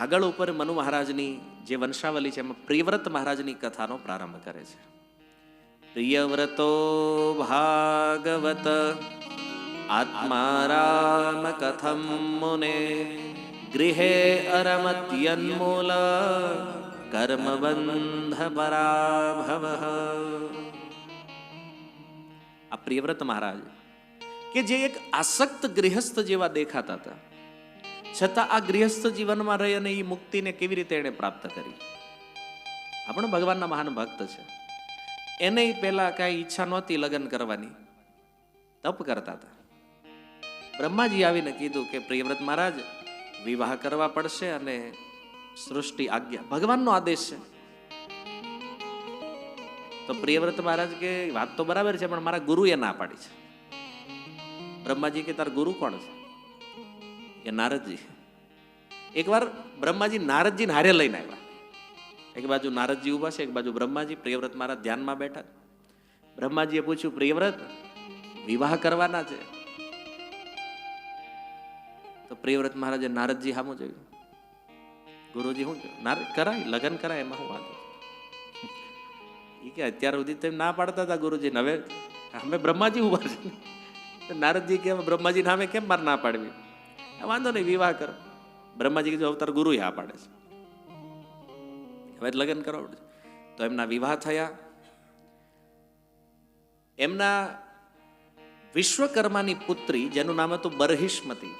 આગળ ઉપર મનુ મહારાજની જે વંશાવલી છે એમાં પ્રિયવ્રત મહારાજની કથાનો પ્રારંભ કરે છે. પ્રિયવ્રતો ભાગવત આત્મા રામ કથમ મુને, ગૃહે અરમત્યન્મૂલ, કર્મબંધ પરાભવ. આ પ્રિયવ્રત મહારાજ, કે જે એક આસક્ત ગૃહસ્થ જેવા દેખાતા હતા. છતાં આ ગૃહસ્થ જીવનમાં રહી અને એ મુક્તિને કેવી રીતે એણે પ્રાપ્ત કરી? આપણે ભગવાનના મહાન ભક્ત છે. એને પહેલા કાંઈ ઈચ્છા નહોતી લગ્ન કરવાની. તપ કરતા હતા. બ્રહ્માજી આવીને કીધું કે, પ્રિયવ્રત મહારાજ, વિવાહ કરવા પડશે અને સૃષ્ટિ આજ્ઞા. ભગવાનનો આદેશ છે. તો પ્રિયવ્રત મહારાજ કે, વાત તો બરાબર છે, પણ મારા ગુરુએ ના પાડી છે. બ્રહ્માજી કે, તાર ગુરુ કોણ છે? કે નારદજી. એકવાર બ્રહ્માજી નારદજીને હારે લઈને આવ્યા. એક બાજુ નારદજી ઊભા છે, એક બાજુ બ્રહ્માજી, પ્રિયવ્રત મારા ધ્યાનમાં બેઠા બ્રહ્માજીએ પૂછ્યું, પ્રિયવ્રત, વિવાહ કરવાના છે? તો પ્રિયવ્રત મહારાજે નારદજી હામું જોયું. ગુરુજી શું નારદ કરાય, લગ્ન કરાય, એમાં શું વાંધો? એ કે, અત્યાર સુધી તેમ ના પાડતા હતા ગુરુજી હવે અમે બ્રહ્માજી ઊભા છે. નારદજી કે બ્રહ્માજી નામે કેમ મારે ના પાડવી? વાંધો નહીં, વિવાહ કરો. બ્રહ્માજી કીધું, અવતાર ગુરુ હા પાડે છે. હવે લગ્ન કરો તો એમના વિવાહ થયા. એમના વિશ્વકર્માની પુત્રી, જેનું નામ હતું બરહિષ્મતી,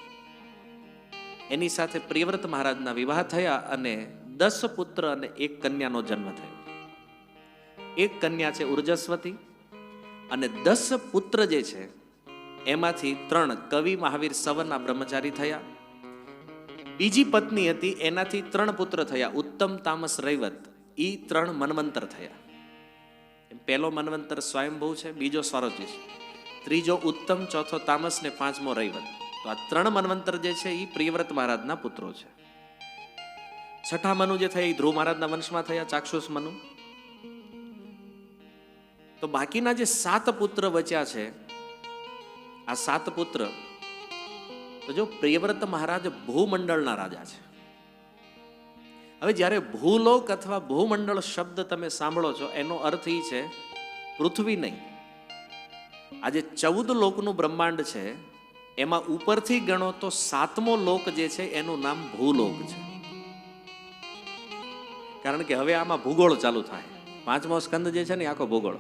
એની સાથે પ્રિયવ્રત મહારાજના વિવાહ થયા અને દસ પુત્ર અને એક કન્યાનો જન્મ થયો. એક કન્યા છે ઉર્જસ્વતી અને દસ પુત્ર જે છે એમાંથી ત્રણ કવિ મહાવીર સવરના બ્રહ્મચારી થયા. બીજી પત્ની હતી, એનાથી ત્રણ પુત્ર થયા, ઉત્તમ તામસ રૈવત. ઈ ત્રણ મનવંતર થયા. પહેલો મનવંતર સ્વયંભૂ છે, બીજો સ્વરોજી છે. ત્રીજો ઉત્તમ, ચોથો તામસ ને પાંચમો રૈવત. તો આ ત્રણ મનવંતર જે છે એ પ્રિયવ્રત મહારાજના પુત્રો છે. છઠ્ઠા મનુ જે થયા એ ધ્રુવ મહારાજના વંશમાં થયા, ચાક્ષુષ મનુ. તો બાકીના જે સાત પુત્ર બચ્યા છે આ સાત પુત્ર. તો જો પ્રિયવ્રત મહારાજ ભૂમંડળના રાજા છે. હવે જ્યારે ભૂલોક અથવા ભૂમંડળ શબ્દ તમે સાંભળો છો, એનો અર્થ એ છે, પૃથ્વી નહીં. આજે ચૌદ લોકનું બ્રહ્માંડ છે, એમાં ઉપરથી ગણો તો સાતમો લોક જે છે, એનું નામ ભૂલોક છે. કારણ કે હવે આમાં ભૂગોળ ચાલુ થાય. પાંચમો સ્કંદ જે છે ને આખો ભૂગોળ.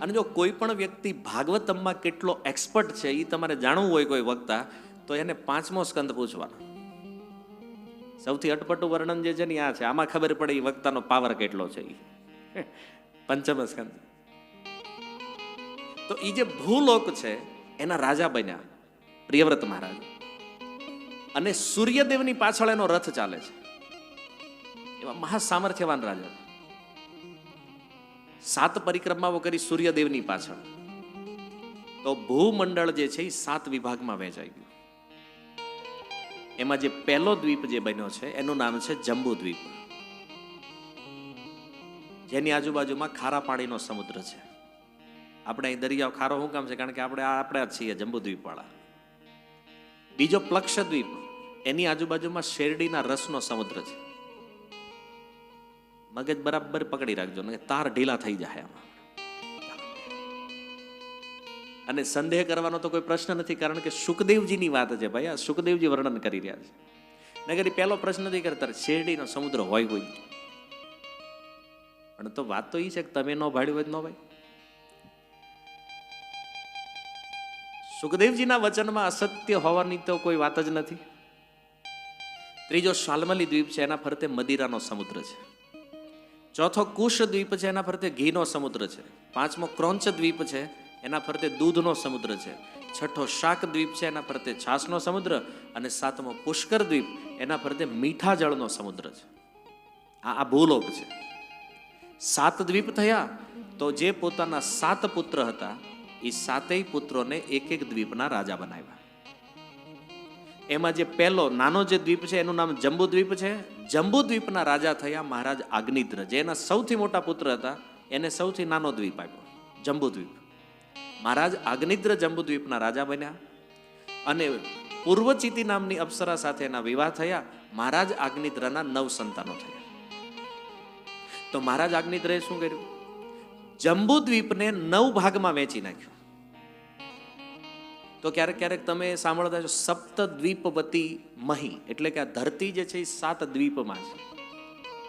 અને જો કોઈ પણ વ્યક્તિ ભાગવતમમાં કેટલો એક્સપર્ટ છે એ તમારે જાણવું હોય કોઈ વક્તા, તો એને પાંચમો સ્કંદ પૂછવાનો. સૌથી અટપટું વર્ણન જે છે ને આ છે. આમાં ખબર પડે એ વક્તાનો પાવર કેટલો છે એ પંચમ સ્કંદ. તો એ જે ભૂલોક છે, એના રાજા બન્યા, પ્રિયવ્રત મહારાજ. અને સૂર્યદેવની પાછળ એનો રથ ચાલે છે. એવા મહાસામર્થ્યવાન રાજા. સાત પરિક્રમાઓ કરી સૂર્યદેવની પાછળ. તો ભૂમંડળ જે છે એ સાત વિભાગમાં વહેંચાઈ ગયું. એમાં જે પહેલો દ્વીપ જે બન્યો છે, એનું નામ છે જંબુ દ્વીપ. જેની આજુબાજુમાં ખારા પાણીનો સમુદ્ર છે. આપણે અહીં દરિયાઓ ખારો શું કામ છે? કારણ કે આપણે આપણે જ છીએ જંબુ દ્વીપ વાળા બીજો પ્લક્ષ દ્વીપ, એની આજુબાજુમાં શેરડીના રસનો સમુદ્ર છે. મગજ બરાબર પકડી રાખજો ને તાર ઢીલા થઈ જાય આમાં અને સંદેહ કરવાનો તો કોઈ પ્રશ્ન નથી કારણ કે સુખદેવજીની વાત છે ભાઈ આ સુખદેવજી વર્ણન કરી રહ્યા છે નગર પહેલો પ્રશ્ન નથી કરતા શેરડીનો સમુદ્ર હોય હોય પણ તો વાત તો એ છે કે તમે ન ભાડ્યું હોય ન ભાઈ સુખદેવજીના વચનમાં અસત્ય હોવાની તો કોઈ વાત જ નથી. ત્રીજો શાલમલી દ્વીપ છે, એના ફરતે મદિરાનો સમુદ્ર છે. ચોથો કુશ દ્વીપ છે, એના ફરતે ઘીનો સમુદ્ર છે. પાંચમો ક્રોંચ દ્વીપ છે, એના ફરતે દૂધનો સમુદ્ર છે. છઠ્ઠો શાક દ્વીપ છે, એના ફરતે છાસનો સમુદ્ર અને સાતમો પુષ્કર દ્વીપ, એના ફરતે મીઠા જળનો સમુદ્ર છે. આ આ ભૂલોક છે. સાત દ્વીપ થયા તો જે પોતાના સાત પુત્ર હતા, એ સાતેય પુત્રોને એક એક દ્વીપના રાજા બનાવ્યા. એમાં જે પહેલો નાનો જે દ્વીપ છે, એનું નામ જંબુ દ્વીપ છે જંબુ દ્વીપના રાજા થયા મહારાજ આગ્નિદ્ર. જે એના સૌથી મોટા પુત્ર હતા, એને સૌથી નાનો દ્વીપ આપ્યો. જંબુ દ્વીપ મહારાજ આગ્નિદ્ર જંબુ દ્વીપના રાજા બન્યા અને પૂર્વચિતિ નામની અપ્સરા સાથે એના વિવાહ થયા. મહારાજ આગ્નિદ્રના નવ સંતાનો થયા. તો મહારાજ આગ્નિદ્રએ શું કર્યું? જંબુ દ્વીપને નવ ભાગમાં વેચી નાખ્યું. તો ક્યારેક ક્યારેક તમે સાંભળતા છો સપ્ત દ્વીપવતી મહી. એટલે કે આ ધરતી જે છે એ સાત દ્વીપમાં છે.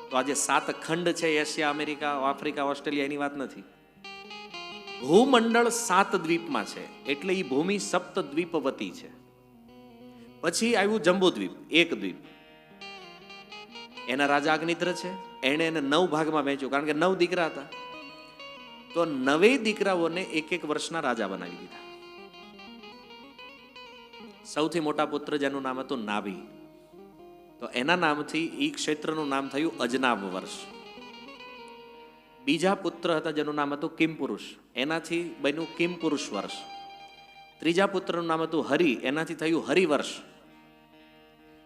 તો આજે સાત ખંડ છે એશિયા, અમેરિકા, આફ્રિકા, ઓસ્ટ્રેલિયા, એની વાત નથી. ભૂમંડળ સાત દ્વીપમાં છે, એટલે એ ભૂમિ સપ્ત દ્વીપવતી છે. પછી આવ્યું જંબુદ્વીપ, એક દ્વીપ. એના રાજા અગ્નિદ્ર છે, એણે એને નવ ભાગમાં વહેંચ્યું, કારણ કે નવ દીકરા હતા. તો નવે દીકરાઓને એક એક વર્ષના રાજા બનાવી દીધા. સૌથી મોટા પુત્ર જેનું નામ હતું નાભી. તો એના નામથી એ ક્ષેત્રનું નામ થયું અજનાબ વર્ષ. બીજા પુત્ર હતા જેનું નામ હતું કિમપુરુષ. એનાથી બન્યું કિમપુરુષ વર્ષ. ત્રીજા પુત્રનું નામ હતું હરિ. એનાથી થયું હરિવર્ષ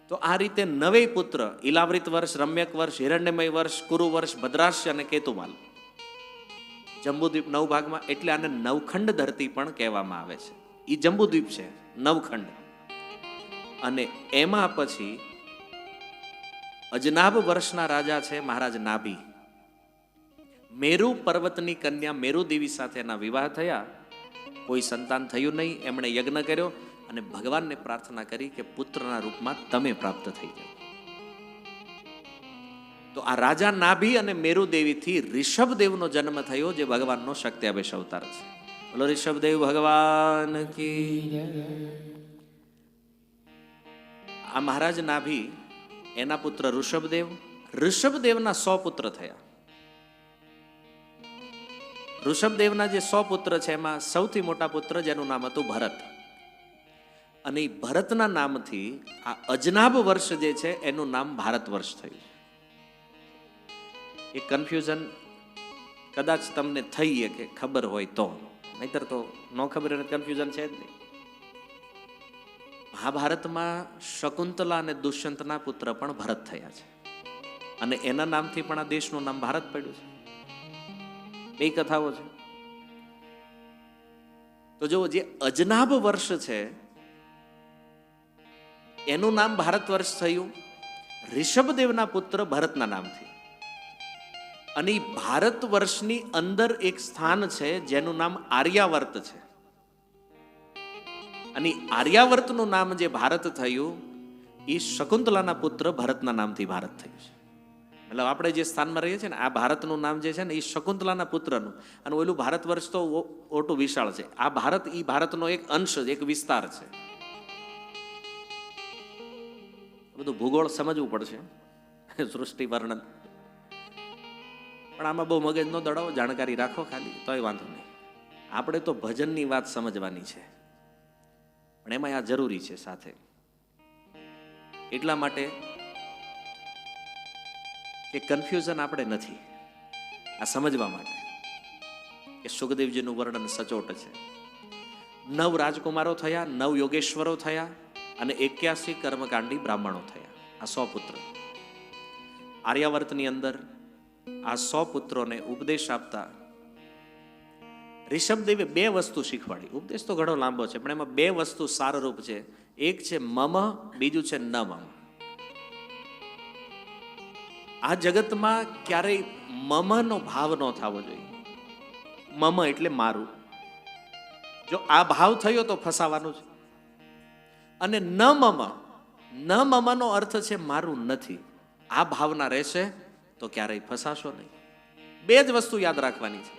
તો આ રીતે નવે પુત્ર ઇલાવૃત વર્ષ, રમ્યક વર્ષ, હિરણ્યમય વર્ષ, કુરુ વર્ષ ભદ્રાશ્ય અને કેતુમાલ. જંબુદ્વીપ નવ ભાગમાં એટલે આને નવખંડ ધરતી પણ કહેવામાં આવે છે. એ જંબુદ્વીપ છે, નવખંડ. અને એમાં પછી અજનાબ વર્ષના રાજા છે મહારાજ નાભી. મેરુ પર્વતની કન્યા મેરુ દેવી સાથે એના વિવાહ થયા. કોઈ સંતાન થયું નહીં, એમણે યજ્ઞ કર્યો અને ભગવાનને પ્રાર્થના કરી કે પુત્રના રૂપમાં તમે પ્રાપ્ત થઈ જાઓ. તો આ રાજા નાભી અને મેરુ દેવીથી ઋષભદેવનો જન્મ થયો જે ભગવાનનો શક્ત્યાવેશ અવતાર છે. બોલો ઋષભદેવ ભગવાન કી આ મહારાજ નાભી, એના પુત્ર ઋષભદેવ, ઋષભદેવના સો પુત્ર થયા. ઋષભદેવના જે સો પુત્ર છે, એમાં સૌથી મોટા પુત્ર જેનું નામ હતું ભરત. અને એ ભરતના નામથી આ અજનાબ વર્ષ જે છે, એનું નામ ભારત વર્ષ થયું. એ કન્ફ્યુઝન કદાચ તમને થઈ કે ખબર હોય તો. નહીતર તો ન ખબર કન્ફ્યુઝન છે જ નહીં. મહાભારતમાં શકુંતલા અને દુષ્યંતના પુત્ર પણ ભરત થયા છે. અને એના નામથી પણ આ દેશનું નામ ભારત પડ્યું છે. બે કથાઓ છે. તો જો જે અજનાબ વર્ષ છે, એનું નામ ભારત વર્ષ થયું. ઋષભદેવના પુત્ર ભરતના નામથી. અને ભારત વર્ષની અંદર એક સ્થાન છે, જેનું નામ આર્યાવર્ત છે. અને આર્યાવર્તનું નામ જે ભારત થયું એ શકુંતલાના પુત્ર ભરતના નામથી ભારત થયું છે. એટલે આપણે જે સ્થાનમાં રહીએ છીએ ને, આ ભારતનું નામ જે છે ને એ શકુંતલાના પુત્રનું. અને ઓલું ભારત વર્ષ તો ઓટું વિશાળ છે. આ ભારત એ ભારતનો એક અંશ એક વિસ્તાર છે. બધું ભૂગોળ સમજવું પડશે. સૃષ્ટિ વર્ણન. પણ આમાં બહુ મગજ નો દડાવો, જાણકારી રાખો ખાલી, તોય વાંધો નહીં. આપણે તો ભજનની વાત સમજવાની છે. પણ એમાં આ જરૂરી છે સાથે. એટલા માટે કે કન્ફ્યુઝન આપણે નથી. આ સમજવા માટે કે સુખદેવજીનું વર્ણન સચોટ છે. નવ રાજકુમારો થયા, નવ યોગેશ્વરો થયા અને એક્યાસી કર્મકાંડી બ્રાહ્મણો થયા. આ સો પુત્ર. આર્યાવર્તની અંદર આ સો પુત્રોને ઉપદેશ આપતા ઋષભદેવે બે વસ્તુ શીખવાડી. ઉપદેશ તો ઘણો લાંબો છે, પણ એમાં બે વસ્તુ સારરૂપ છે. એક છે મમ, બીજું છે ન મમ આ જગતમાં ક્યારેય મમનો ભાવ ન થવો જોઈએ. મમ એટલે મારું. જો આ ભાવ થયો તો ફસાવાનું છે. અને ન મમ ન મમનો અર્થ છે મારું નથી. આ ભાવના રહેશે તો ક્યારેય ફસાશો નહીં. બે જ વસ્તુ યાદ રાખવાની છે.